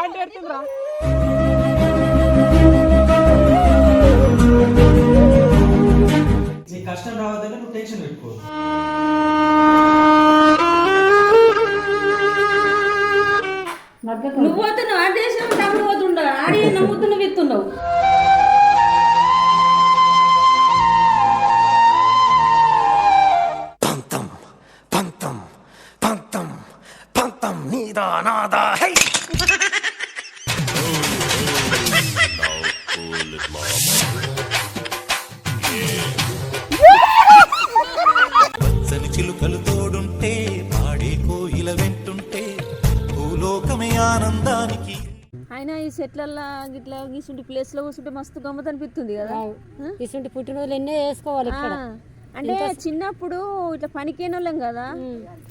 ఎడుతుందిరా నీ కష్టం రావద్దంటే నువ్వు టెన్షన్ పెట్టుకో. నువ్వు పోతున్నావు ఆడ చేసిన తమ్ముడు పోతుండవు ఆడి నమ్ముతున్న విత్తున్నావు చెట్లల్లో గిట్లా గీసుంటి ప్లేస్లో కూర్చుంటే మస్తు గమ్మత్ అనిపిస్తుంది కదా? ఇటువంటి పుట్టినరోజులు ఎన్నో చేసుకోవాలి ఇక్కడ. అంటే చిన్నప్పుడు ఇట్లా పనికేన వాళ్ళం కదా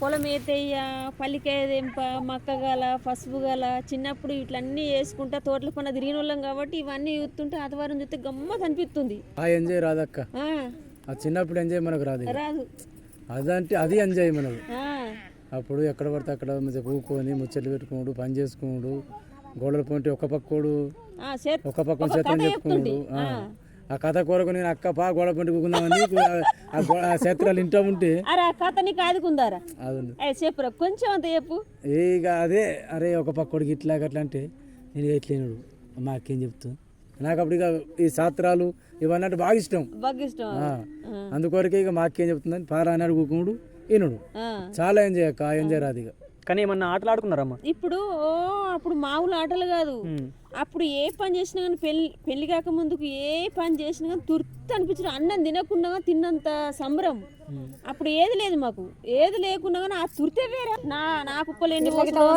పొలం ఏతయ్య పల్లికాయ దెంప మక్కగల పసుపు గల చిన్నప్పుడు ఇట్లన్నీ వేసుకుంటా తోటల పని తిరిగిన వాళ్ళం కాబట్టి ఇవన్నీ చూస్తుంటే ఆదివారం చూస్తే గమ్మత్ అనిపిస్తుంది ఆ ఎంజాయ్ రాదక్క. చిన్నప్పుడు ఎంజాయ్ మనకు రాదు. రాదు. అదంటే అది ఎంజాయ్ మనకు. అప్పుడు ఎక్కడ పడితే అక్కడ మంచిగా కూకొని ముచ్చట్లు పెట్టుకోడు పని చేసుకున్నాడు గోడల పొంటి ఒక పక్కోడు ఒక పక్కన ఒక చేతులు చెప్పుకున్నాడు ఆ. కథ కొరకు నేను అక్క పా గోడ పొంటి కూకుందామని ఆ చేతులు ఇంటా ఉంటే. అరే ఆ కథ నీకు ఆదుకుందారా? చెప్పురా కొంచెం అంత చెప్పు. ఇక అదే అరే ఒక పక్కోడికి ఇట్లా అట్లా అంటే నేను ఎట్లేనుడు మా అక్కేం చెప్తూ? నాకు అప్పుడు ఇక ఈ శాస్త్రాలు ఇవన్నీ అంటే బాగా ఇష్టం. బాగా ఇష్టం. అందుకొరకే ఇక మా అక్కేం చెప్తుందని పారా అని అడుగుకున్నాడు ఈనుడు. చాలా ఎంజాయ్ అక్క ఎంజాయ్ రాదు ఇక. కానీ ఏమన్నా ఆటలు ఆడుకున్నారమ్మా? ఇప్పుడు ఓ అప్పుడు మామూలు ఆటలు కాదు. అప్పుడు ఏ పని చేసినా కానీ పెళ్ళి పెళ్ళి కాక ముందుకు ఏ పని చేసినా కానీ తుర్తు అనిపించడం అన్నం తినకుండా కానీ తిన్నంత సంబరం. అప్పుడు ఏది లేదు మాకు. ఏది లేకున్నా కానీ ఆ తుర్తే వేరే. నా నా కుప్పలు ఎన్ని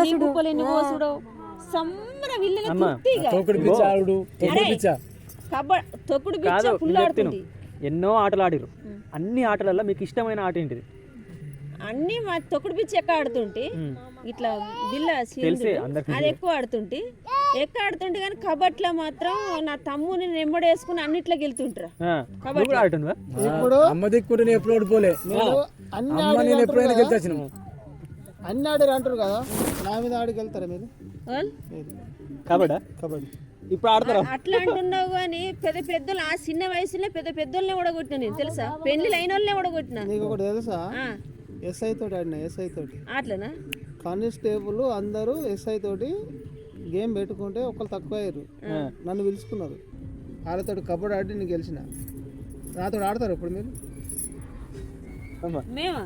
నీ కుప్పలు ఎన్ని సంబరం ఇల్లు పిచ్చ పిచ్చ తొక్కుడు ఆడుతుంది. ఎన్నో ఆటలు ఆడిరు అన్ని ఆటలలో మీకు ఇష్టమైన ఆట ఏంటిది? అన్ని మా తొక్కుడు పిచ్చి ఎక్క ఆడుతుంటే ఇట్లా బిల్ల అది ఎక్కువ ఆడుతుంటే ఎక్కువ ఆడుతుంటే కానీ కబట్లో మాత్రం నా తమ్ముని నెంబడేసుకుని అన్నిట్లో గెలుతుంటారా అమ్మ నేను ఎప్పుడు ఓడిపోలే. అన్ని అమ్మ నేను ఎప్పుడైనా గెలిచాను అన్ని ఆడారు అంటారు కదా? నా మీద ఆడికి వెళ్తారా మీరు? కబడ్డా? కబడ్డీ. ఇప్పుడు ఆడతారా? అట్లా అంటున్నావు కానీ పెద్ద పెద్దలు ఆ చిన్న వయసులో పెద్ద పెద్దోళ్ళని కూడా కొట్టినా నేను తెలుసా? పెళ్ళి అయిన వాళ్ళనే కూడా కొట్టినా నీకు ఒకటి తెలుసా? ఎస్ఐ తోటి ఆడిన ఎస్ఐ తోటి. అట్లనా? కానిస్టేబుల్ అందరూ ఎస్ఐ తోటి గేమ్ పెట్టుకుంటే ఒకళ్ళు తక్కువ అయ్యారు. నన్ను పిలుచుకున్నారు. వాళ్ళతో కబడ్డీ ఆడి నేను గెలిచిన. నాతో ఆడతారు ఇప్పుడు మీరు? మేమా?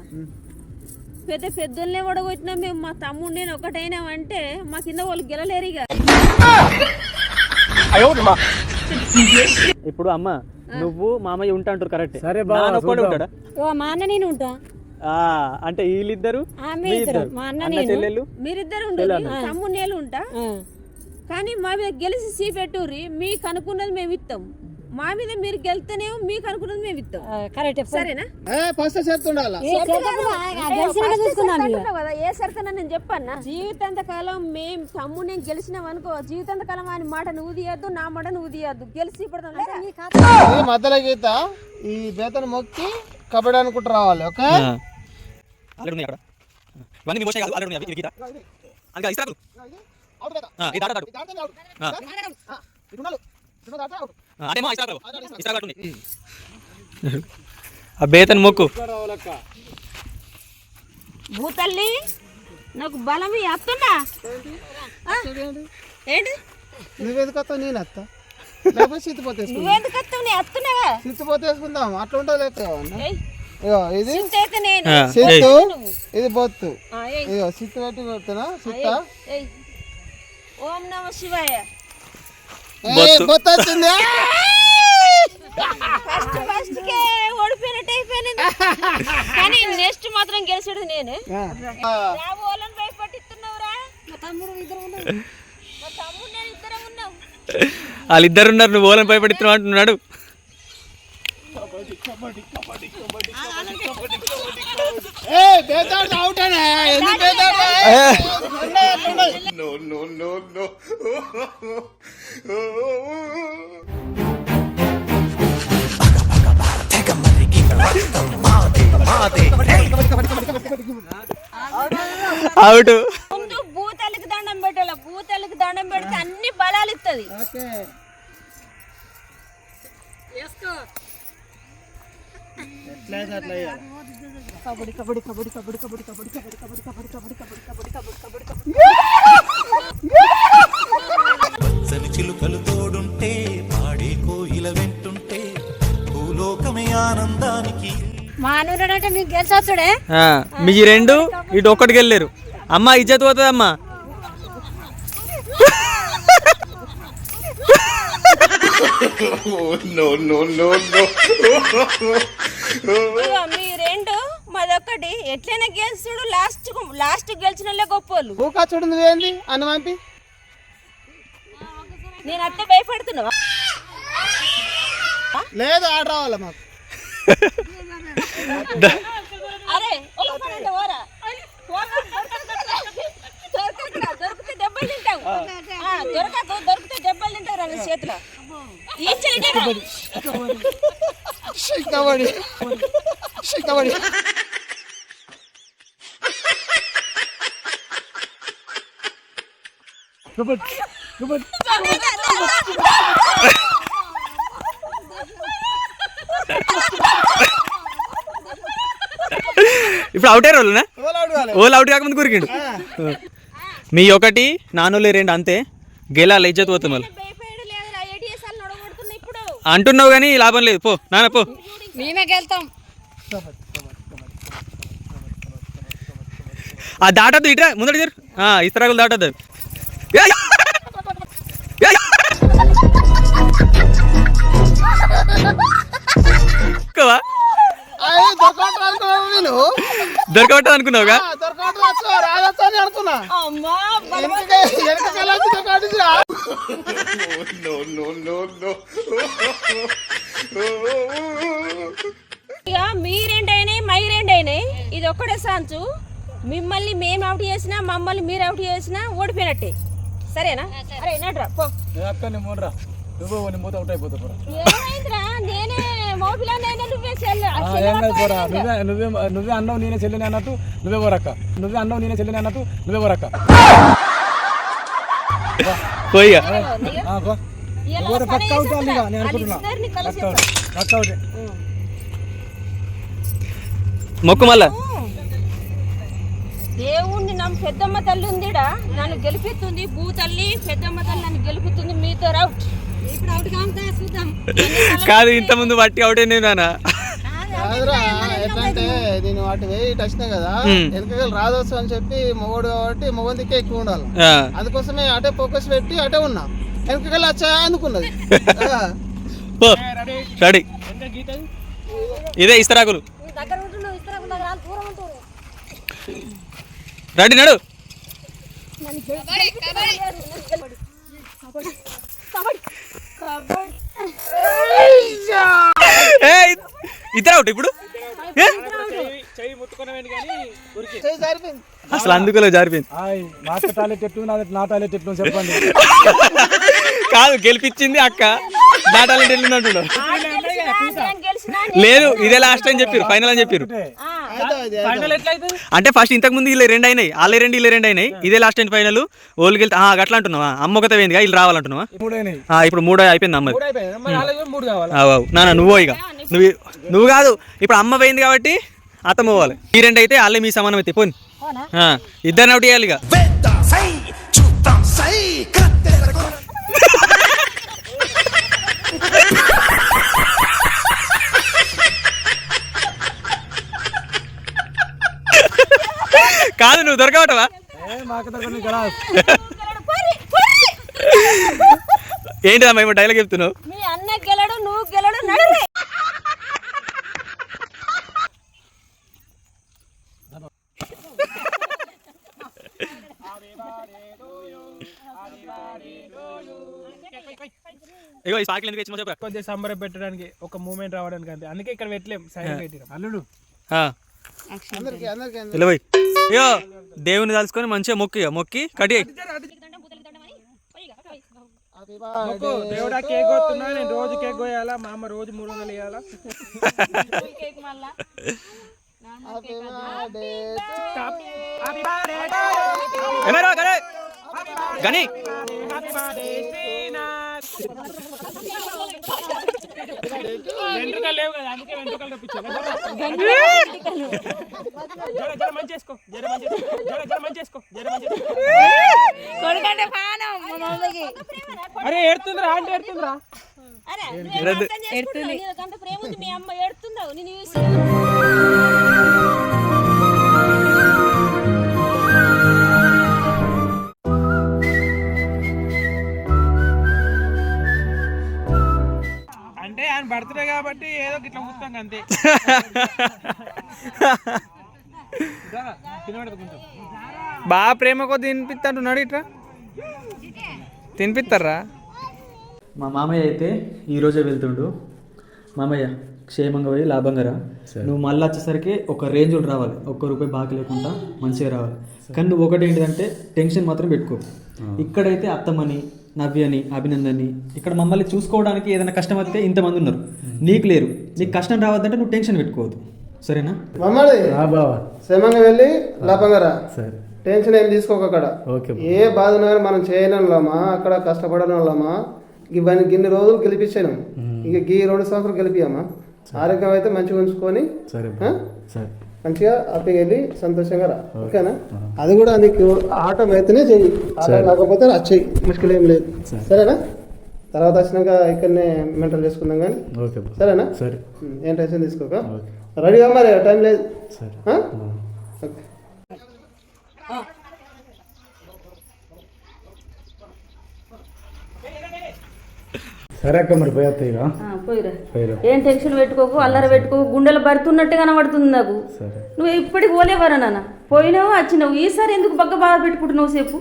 పెద్ద పెద్దోళ్ళనే కూడా కొట్టినా మేము. మా తమ్ముడు నేను ఒకటైనామంటే మా కింద వాళ్ళు గెలలేరు ఇక. ఇప్పుడు అమ్మ నువ్వు మామయ్య ఉంటా అంటారు కరెక్ట్. సరే చూద్దాం. ఉంటాడా? ఓ మా అన్న నేను ఉంటా. అంటే వీళ్ళిద్దరు? ఆమె మీ అన్న చెల్లెళ్ళు మీరిద్దరు ఉండరు తమ్ముడు నేను ఉంటా. కానీ మా మీద గెలిచి సీ పెట్టుర్రి మీకు అనుకున్నది మేము ఇస్తాం మా మీద మీరు గెలితేనేమో మీకు అనుకున్నది మేము ఇస్తాం కరెక్ట్. సరేనా? ఫస్ట్ కదా ఏ సరికన్నా నేను చెప్పన్నా? జీవితాంత కాలం మేము తమ్ముడు నేను గెలిచినాం అనుకో జీవితాంత కాలం ఆయన మాట నువ్వు తీయద్దు నా మాట నువ్వు తీయద్దు. గెలిచి పడతాం ఈ మధ్యలో గీత ఈ బేతను మొక్కి కబడ్డీ అనుకుంటూ రావాలి ఓకే? ఆల్రెడీ ఉన్నాయి అక్కడ. ఇవన్నీ పోషాయి కాదు ఆల్రెడీ ఉన్నాయి ఇది గీత. అందుకే ఇస్తాకు ఇది ఆడతాడు అదేమో ఆ బేతన్ మొక్కు. భూతల్లి నాకు బలం అత్తుందా? ఏంటి? నువ్వెందుకు వస్తావు? నేను వస్తా లేకపోతే నువ్వెందుకు వస్తావు? నీ అత్తున్నావా వేసుకుందాం అట్లా ఉంటుంది లేక ఏయ్. ఇగో ఇది సిత్తు ఇది బొత్తు. ఆ, ఏయ్. ఇగో సిత్తు పెట్టి పెడుతున్నా సిత్త ఏయ్ ఓం నమ శివాయ. ఏయ్, బొత్తు. వచ్చింది? ఫస్ట్ ఫస్ట్ కే ఓడిపోయినట్టు అయిపోయినది కానీ నెక్స్ట్ మాత్రం గెలిచాడు నేనే. నా వాళ్ళని భయపట్టిస్తున్నావురా. మా తమ్ముడు ఇద్దరు ఉన్నావు మా తమ్ముడు నేను ఇద్దరం ఉన్నాం. వాళ్ళిద్దరు ఉన్నారు నువ్వు ఓలని భయపడుతున్నావు అంటున్నాడు. అవుట్ దండం పెట్టాల. భూతాలకు దండం పెడితే అన్ని బలాలు ఇస్తుంది పచ్చని చిలుకలు తోడుంటే పాడే కోయిల వెంటుంటే భూలోకమే ఆనందానికి. మా అనురంటే మీకు గెలిచొచ్చుడే మీ రెండు ఇటు ఒక్కడికి వెళ్ళారు. అమ్మ ఇజ్జత్ పోతుంది అమ్మా ఇగో మీ రెండు మాదొక్కటి. ఎట్లయినా గెలుచుడు లాస్ట్ లాస్ట్ గెలిచిన వాళ్ళే గొప్పోళ్ళు. ఊకా చూడు నువ్వేంది అని పంపి. నేను అట్టే భయపడుతున్నావా? లేదు ఆడ రావాలి మాకు. అరే ఒక పని అంటే ఓరా పోరా, దొరకకురా, దొరికితే దెబ్బలు తింటావు. ఆ, దొరకకు దొరికితే దెబ్బలు తింటావు రా నీ చేతిలో ఇప్పుడు అవుట్ అయ్యారు వాళ్ళనా? కావాలి ఓళ్ళు అవుట్ కాకముందు కురికిండు. మీ ఒకటి నాన్నోళ్ళు రెండు అంతే. గెలాలి ఇజ్జత్ పోతుంది ఇప్పుడు. అంటున్నావు కానీ లాభం లేదు. పో నాన్న పో. మేమే గెలుతాం. ఆ దాటద్దు ఇట్రా ముందర జరు ఇస్తరాకులు దాటద్దు. దొరకబట్టదు అనుకున్నావుగా? అని దొరకటిరా ఇక మీ రెండైనాయి మై రెండైనాయి ఇది ఒక్కడే సాంచు. మిమ్మల్ని మేము అవుట్ చేసినా మమ్మల్ని మీరు అవుట్ చేసినా ఓడిపోయినట్టే. సరేనా? అరే నడ్రా పో. నువ్వు నీ మూత అవుట్ అయిపోతా పోరా. ఏమైందిరా? నేనే మోపిలా నేనే నువ్వే చెల్లె. ఆ, ఏం కాదు పోరా. నువ్వే నువ్వే నువ్వే అన్నావు నేనే చెల్లిని అన్నట్టు నువ్వే పోరక్క. నువ్వే అన్నావు నేనే చెల్లిని అన్నట్టు నువ్వే పోరక్క. పక్క అవుట్ నేను. అనుకుంటున్నా. పక్క అవుట్ పక్క అవుటే మొక్కు మళ్ళా. దేవుణ్ణి నమ్ము పెద్దమ్మ తల్లి ఉందిడా? నన్ను గెలిపిస్తుంది భూ తల్లి పెద్దమ్మ తల్లి నన్ను గెలిపిస్తుంది మీతో అవుట్ కాదు ఇంత ముందు బట్టి అవుట్ అయినా కాదురా నేను అటు వేయి ఇటు వచ్చినా కదా వెనకగల రాదొచ్చు అని చెప్పి మొగోడు కాబట్టి మొగన్ దిక్కే ఎక్కువ ఉండాలి. అందుకోసమే అటే ఫోకస్ పెట్టి అటే ఉన్నా. వెనకగల వచ్చా అనుకున్నది. ఆ. పో. రెడీ? ఇదే ఇస్తరాకులు. దగ్గర దూరం ఇద్దరు అవుట్ ఇప్పుడు? అసలు అందుకోలే జారిపోయింది. టాయిలెట్ ఎట్లు నా టాయిలెట్ ఎట్లు చెప్పండి కాదు గెలిపించింది అక్క వెళ్ళినట్టున్నాడు నేను గెలిచినా. లేదు ఇదే లాస్ట్ అని చెప్పారు ఫైనల్ అని చెప్పారు. అంటే ఫస్ట్ ఇంతకు ముందు వీళ్ళు రెండు అయినాయి. వాళ్ళే రెండు వీళ్ళే రెండు అయినాయి. ఇదే లాస్ట్ అండ్ ఫైనల్ ఓళ్ళకి వెళ్తే ఆ, గట్లా అంటున్నావా? అమ్మ ఒకతే పోయిందిగా వీళ్ళు రావాలంటున్నావా? ఇప్పుడు మూడో అయిపోయింది అమ్మది. నాన్న నువ్వు ఇక. నువ్వు నువ్వు కాదు. ఇప్పుడు అమ్మ పోయింది కాబట్టి అత్తమ్మ పోవాలి. ఈ రెండు అయితే వాళ్ళే మీ సమానం అయితే పోని. ఆ, ఇద్దరిని అవుట్ చేయాలి ఇక. కాదు నువ్వు దొరకవటవా. ఏంటి అమ్మ ఇప్పుడు డైలాగ్ చెప్తున్నావు? ఇగో ఈ సాకిల్ ఎందుకు చెప్పరా? కొంచెం సంబరం పెట్టడానికి ఒక మూమెంట్ రావడానికి అంతే. అందుకే ఇక్కడ పెట్టలేం. సైలెంట్ పెట్టినాం. అల్లుడు. ఆ, అందరికి అందరికి ఇగో దేవుని తలుచుకొని మంచిగా మొక్కి మొక్కి కటి దేవుడా కేక్ నేను రోజు కేక్ కోయాలా మా అమ్మ రోజు మూడు వందలు ఇవ్వాలా ఏమైనా గనే గని వెంట్రుకలు లేవు కదా అందుకే వెంట్రుకలు రప్పించాను జర జర మంచి చేసుకో జర మంచి. జర జర మంచి చేసుకో జర మంచి. కొడుకంటే పానం మా మమ్మీకి. అరే ఏడుతుందిరా అంటే ఏడుతుందిరా. అరే ఉంది మీ అమ్మ ఏడుతుందావు నేను అంతే. బాగా ప్రేమ కొద్ది తినిపిస్తాడు ఇట్లా తినిపిస్తారా మా మామయ్య అయితే ఈరోజే వెళ్తుండు. మామయ్య క్షేమంగా పోయి లాభంగా రా. నువ్వు మళ్ళీ వచ్చేసరికి ఒక రేంజ్లో రావాలి. ఒక్క రూపాయి బాకీ లేకుండా మంచిగా రావాలి. కానీ నువ్వు ఒకటి ఏంటిదంటే టెన్షన్ మాత్రం పెట్టుకో. ఇక్కడైతే అత్తమని నవ్యని అభినందని ఇక్కడ మమ్మల్ని చూసుకోవడానికి ఏదైనా కష్టం వస్తే ఇంతమంది ఉన్నారు. నీకు లేరు. నీకు కష్టం రావద్దంటే నువ్వు టెన్షన్ పెట్టుకోవద్దు. సరేనా? మమ్మల్ని ఆ బావా. క్షేమంగా వెళ్ళి లాభంగా రా. సరే. టెన్షన్ ఏం తీసుకోక అక్కడ. ఓకే ఏ బాధ ఉన్నా కానీ మనం చేయని వాళ్ళమా అక్కడ కష్టపడని వాళ్ళమా ఇవన్నీ గిన్ని రోజులు గెలిపించాను. ఇక గీ రెండు సంవత్సరాలు గెలిపియమ్మా ఆరోగ్యం అయితే మంచిగా ఉంచుకొని? సరే. మంచిగా హ్యాపీగా వెళ్ళి సంతోషంగా రా. ఓకేనా? అది కూడా నీకు ఆటం అయితేనే చెయ్యి. ఆటం రాకపోతే అది చెయ్యి. ముష్కలు ఏం లేదు సరేనా? తర్వాత వచ్చినాక ఇక్కడనే మెంటల్ చేసుకుందాం కానీ. సరేనా? ఏం టెన్షన్ తీసుకోక. రెడీగా మరి? టైం లేదు? ఓకే. సరే అక్క మరి ఇక పోయిరా. పోయిరా. ఏం టెన్షన్ పెట్టుకోకు అల్లరి పెట్టుకోకు గుండెలు పడుతున్నట్టు కనబడుతుంది నాకు. సరే. నువ్వు ఇప్పటికి పోలేవరా నాన్న? పోయినావు వచ్చినావు? ఈసారి ఎందుకు బగ్గ బాధ పెట్టుకుంటున్నావు సేపు?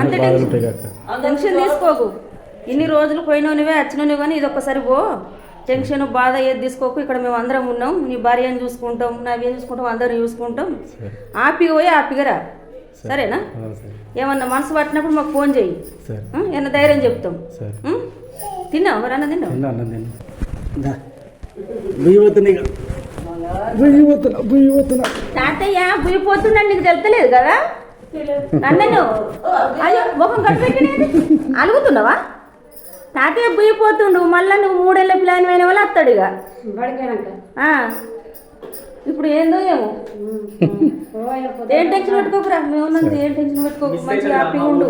అంతే టెన్షన్. తీసుకోకు. ఇన్ని రోజులు పోయినవునివే వచ్చినవి కానీ ఇది ఒక్కసారి పో. టెన్షన్ బాధ ఏది తీసుకోకు. ఇక్కడ మేము అందరం ఉన్నాం. నీ భార్యను చూసుకుంటాం నావేం చూసుకుంటాం అందరం చూసుకుంటాం. ఆపిగా పోయి ఆపిగా రా. సరేనా? ఏమన్నా మనసు పట్టినప్పుడు మాకు ఫోన్ చేయి సరే. ఆ? ఏమన్నా ధైర్యం చెప్తాం? తిన్నావు? అన్న తిన్నావు? తిన్నా తిన్నా. తాతయ్య పోయిపోతుందని నీకు తెలుతలేదు కదా? అన్నను అయ్యో ముఖం కట్టుపెట్టినది అలుగుతున్నావా? తాతయ్య పోయిపోతుండు మళ్ళీ నువ్వు మూడేళ్ళ ప్లాన్ అయిన వాళ్ళు వస్తాడు ఇక. ఆ. ఇప్పుడు ఏందో ఏమో. ఏం టెన్షన్ పెట్టుకోకురా? మేము ఏం టెన్షన్ పెట్టుకోకు? మంచిగా హ్యాపీగా ఉండు.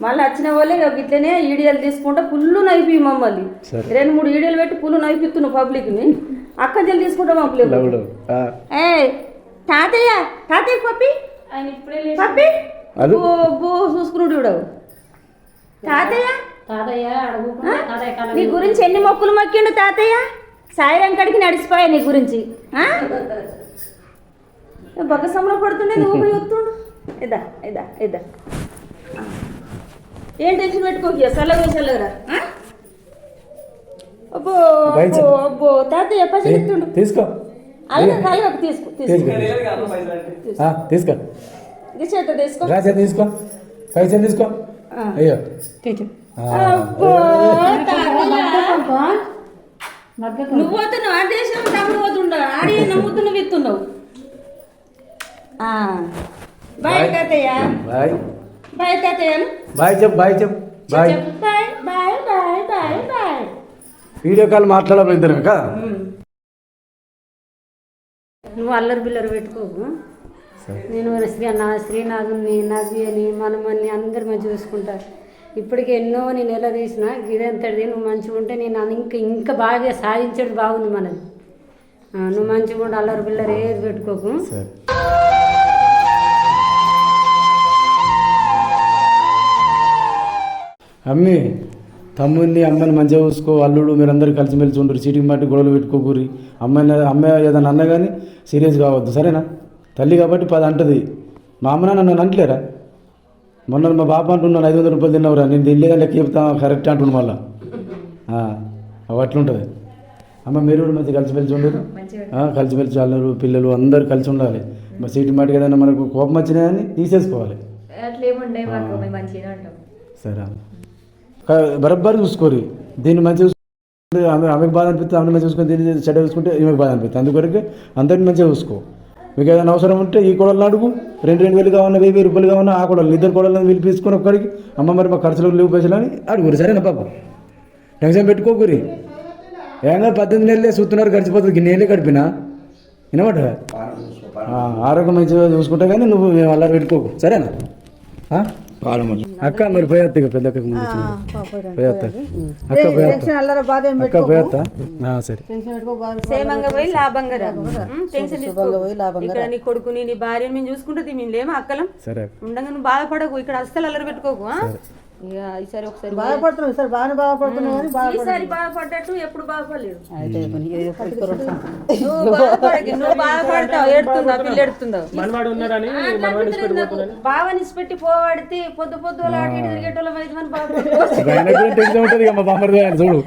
మళ్ళీ వచ్చిన వాళ్ళే ఇక ఇట్లనే ఈడియలు తీసుకుంటా పుల్లు నైపి మమ్మల్ని. రెండు మూడు ఈడియలు పెట్టి పుల్లు నైపిస్తున్నావు పబ్లిక్ని. అక్క జల్లి తీసుకుంటా ఆ, ఏ తాతయ్య తాతయ్య పప్పి? పప్పి? చూసుకున్నాడు చూడవు తాతయ్య? నీ గురించి ఎన్ని మొక్కులు మొక్కిండు తాతయ్య? సాయిరం కడికి నడిచిపోయా నీ గురించి. ఆ? బొక్క సమలో పడుతుండే నువ్వు పోయి వస్తుండు ఇదా ఇదా ఇదా. ఆ. ఏం టెన్షన్ పెట్టుకోకి చల్లగా చల్లగరా ఆ? అబ్బో అబ్బో అబ్బో. తాతయ్య పసి చెప్తుండు తీసుకో. అలాగే కాలుగా తీసుకో తీసుకో. తీసుకో. ఆ, తీసుకో. చేత తీసుకో. పైసలు తీసుకో. అయ్యో. అబ్బో, తాతయ్య. నువ్వు పోతున్నావు ఆ దేశం తమ్ముడు పోతుండవు ఆడి నమ్ముతు నువ్వు ఇస్తున్నావు ఆ. బాయ్. తాతయ్య. బాయ్. బాయ్ తాతయ్య బాయ్ చెప్పు బాయ్ చెప్పు బాయ్ చెప్పు bye bye bye bye bye video call మాట్లాడబోయిద్దరు కదా నువ్వు అల్లరి బిల్లరి పెట్టుకోకు. నేను శ్రీ నా శ్రీనాథుని నవ్యని మనమని అందరు మంచిగా చూసుకుంటా ఇప్పటికి ఎన్నో నేను ఎలా తీసిన ఇదంతటిది నువ్వు మంచిగా ఉంటే నేను ఇంకా ఇంకా బాగా సాధించేది బాగుంది మనది. నువ్వు మంచిగా ఉండి అల్లరి బిల్లరి ఏది పెట్టుకోకు. అమ్మి తమ్ముడిని అమ్మని మంచిగా చూసుకో అల్లుడు మీరందరూ కలిసిమెలిసి ఉండరు చీటికి మట్టి గొడవలు పెట్టుకోకూరి. అమ్మాయిని అమ్మాయి ఏదైనా అన్న కానీ సీరియస్ కావద్దు సరేనా? తల్లి కాబట్టి పది అంటది. మా అమ్మ నాన్న నన్ను అంటలేరా? మొన్న మా బాప అంటున్నాను ఐదు వందల రూపాయలు తిన్నావురా నేను తినలేదా లెక్క చెప్తా కరెక్ట్ అంటున్నాను మళ్ళా. అవి అట్లుంటుంది. అమ్మ మీరు కూడా మంచిగా కలిసిమెలిసి ఉండరు కలిసిమెలిసి అల్లరు పిల్లలు అందరూ కలిసి ఉండాలి. మా సీటు మాటికి ఏదైనా మనకు కోపం వచ్చినా కానీ తీసేసుకోవాలి. సరే బరబ్బర్ చూసుకోరు. దీన్ని మంచిగా చూసుకుంటే ఆమె ఆమెకు బాధ అనిపిస్తే ఆమె మంచిగా చూసుకొని దీన్ని చెడ్డ చూసుకుంటే ఈమెకు బాధ అనిపిస్తుంది. అందుకొరకు అందరిని మంచిగా చూసుకో. మీకు ఏదైనా అవసరం ఉంటే ఈ కొడలు అడుగు. రెండు రెండు వేలు కావాలన్నా వెయ్యి వెయ్యి రూపాయలు కావాలన్నా ఆ కొడలు ఇద్దరు కొడలను తీసుకొని ఒక్కడికి అమ్మ మరి మా ఖర్చులకు లేవు పైసలు అని అడుగురు. సరేనా పాప? టెన్షన్ పెట్టుకోకూరి. ఏంగా పద్దెనిమిది నెలలే చూస్తున్నారు గడిచిపోతుంది. గిన్నె నెలలే గడిపినా? వినమాట ఆరోగ్యం మంచిగా చూసుకుంటా కానీ నువ్వు మేము అల్లరి పెట్టుకోకు. సరేనా? ఆ? అక్క మరి పోయేత్త ఇక పెద్ద అక్కకు ముందు. పోయేత్త. అక్క పోయేత్త. అక్క పోయేత్త? ఆ, సరే. క్షేమంగా పోయి లాభంగా రా. ఉం, టెన్షన్ తీసుకోకు. ఇక్కడ నీ కొడుకుని నీ భార్యని మేము చూసుకుంటుంది మేము లేమా అక్కలం? సరే అక్క. ఉండగా నువ్వు బాధపడకు ఇక్కడ అస్సలు అల్లరి పెట్టుకోకు ఆ? ఇక ఈసారి ఒకసారి బాధపడుతున్నావు సార్ బాగానే బాధపడుతున్నావు కానీ ఈసారి బాధపడ్డట్టు ఎప్పుడు బాధపడలేదు నువ్వు బాధపడతావు పిల్ల మనవాడు ఉన్నారని పెట్టి పోవాడితే పొద్దు పొద్దు తిరిగేటోళ్ళం చూడు.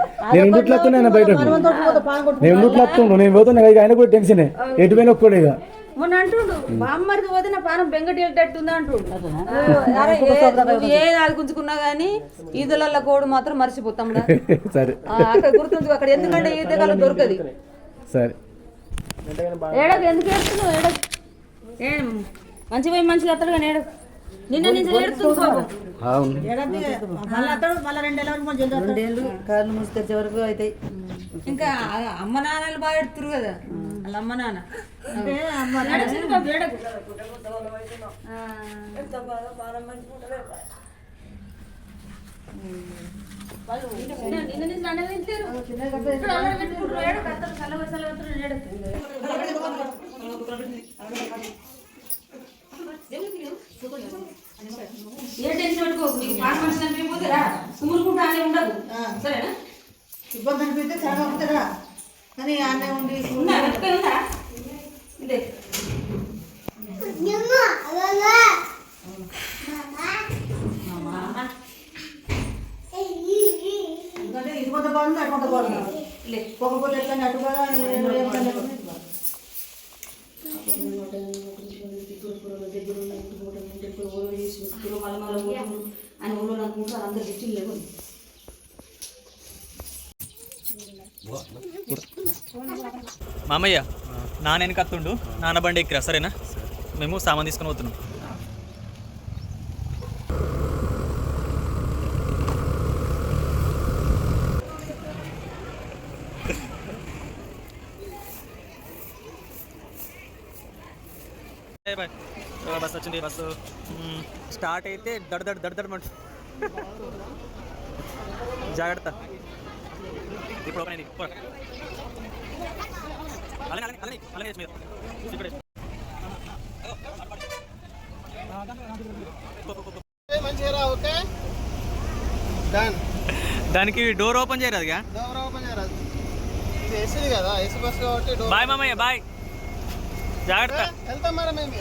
నేను బయటకు. నేను పోతున్నా ఆయన కూడా టెన్షనే. ఎటు పోయినా ఒక్కడే ఇక. మొన్న అంటుండు బామ్మడికి పోతే నా పానం బెంగటి వెళ్ళేటట్టుందా అంటుండు. ఏ- ఆడుకుంచుకున్నా గానీ ఈదులల్ల కోడు మాత్రం మర్చిపోతాం సరే. అక్కడ గుర్తుంది అక్కడ ఎందుకంటే ఈత కాలం దొరకది. సరే. ఏడకు ఎందుకు ఏడుస్తున్నావు? ఏడకు. ఏం మంచి పోయి మంచిగా అత్తడు కానీ ఏడకు. నిన్న నుంచి ఏడుతుంది కాళ్ళు మూసి తెచ్చే వరకు అవుతాయి ఇంకా అమ్మ నాన్నలు బాగా ఎడుతురు కదా. వాళ్ళ అమ్మ నాన్న. ఏ టెన్షన్ పెట్టుకోకు నీకు బాగా మంచిగా అనిపించకపోతే రా ఉండదు సరేనా ఇబ్బంది అనిపిస్తే చాలా ఉంటారా కానీ ఆనే ఉండి ఇదే. కొంత బాగుంది అటు కొంత బాగుంది. ఎట్లా అటు కదా ఇటు బాగుంది. అని ఊళ్ళో అనుకుంటారు అందరు గిట్టిలు లేవు మామయ్య నాన్న కత్తుండు? నాన్న బండి ఎక్కిరా సరేనా? మేము సామాన్ తీసుకొని పోతున్నాం. బాయ్. బస్ వచ్చింది బస్సు? స్టార్ట్ అయితే దడ దడ దడ దడమంటు జాగ్రత్త. ఇప్పుడు ఓపెన్ అయింది. అలానే అలానే అలానే అలానే వేసి మీద. ఇక్కడ వేసి. మంచిగా రా ఓకే డన్ దానికి డోర్ ఓపెన్ చేయరాదుగా డోర్ ఓపెన్ చేయరాదు. ఇది ఏసీ కదా ఏసీ బస్ కాబట్టి డోర్ బాయ్ మామయ్య బాయ్ జాగ్రత్త. వెళ్తాం మరి మేము